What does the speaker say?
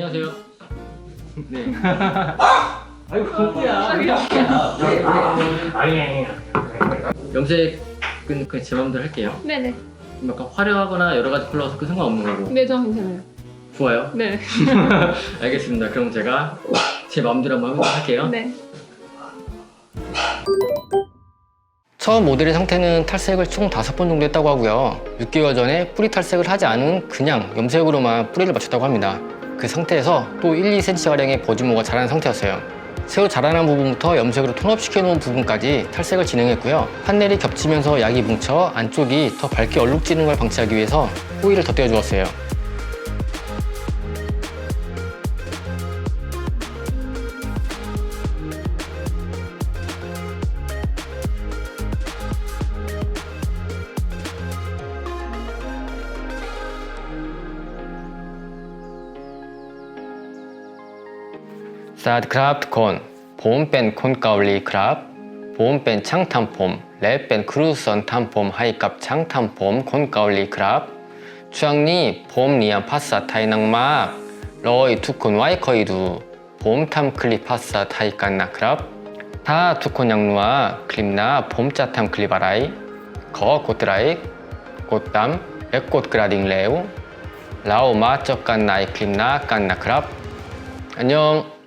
안녕하세요. 네. 아이고 공기야. 염색은 그냥 제 마음대로 할게요. 네네. 약간 화려하거나 여러 가지 컬러가 그 상관없는 거고. 네, 저 괜찮아요. 좋아요. 네. 알겠습니다. 그럼 제가 제 마음대로 한번 해보도록 할게요. 네. 처음 모델의 상태는 탈색을 총 5번 정도 했다고 하고요. 6개월 전에 뿌리 탈색을 하지 않은 그냥 염색으로만 뿌리를 맞췄다고 합니다. 그 상태에서 또 1, 2cm가량의 버즈모가 자라는 상태였어요. 새로 자라난 부분부터 염색으로 톤업시켜 놓은 부분까지 탈색을 진행했고요. 판넬이 겹치면서 약이 뭉쳐 안쪽이 더 밝게 얼룩지는 걸 방지하기 위해서 호일을 덧대어 주었어요. ัสดีครับทุกคน ผมเป็นคนเกาหลีครับ ผมเป็นช่างทำผม และเป็นครูสอนทำผมให้กับช่างทำผมคนเกาหลีครับ ช่วงนี้ผมเรียนภาษาไทยนังมากรอยทุกคนไว้คอยดู ผมทำคลิปภาษาไทยกันนะครับ ถ้าทุกคนยังว่าคลิปหน้าผมจะทำคลิปอะไร ขอกดไลค์กดตามและกดกระดิ่งแล้วเรามาเจบกันในคลิปหน้ากันนะครับ 안녕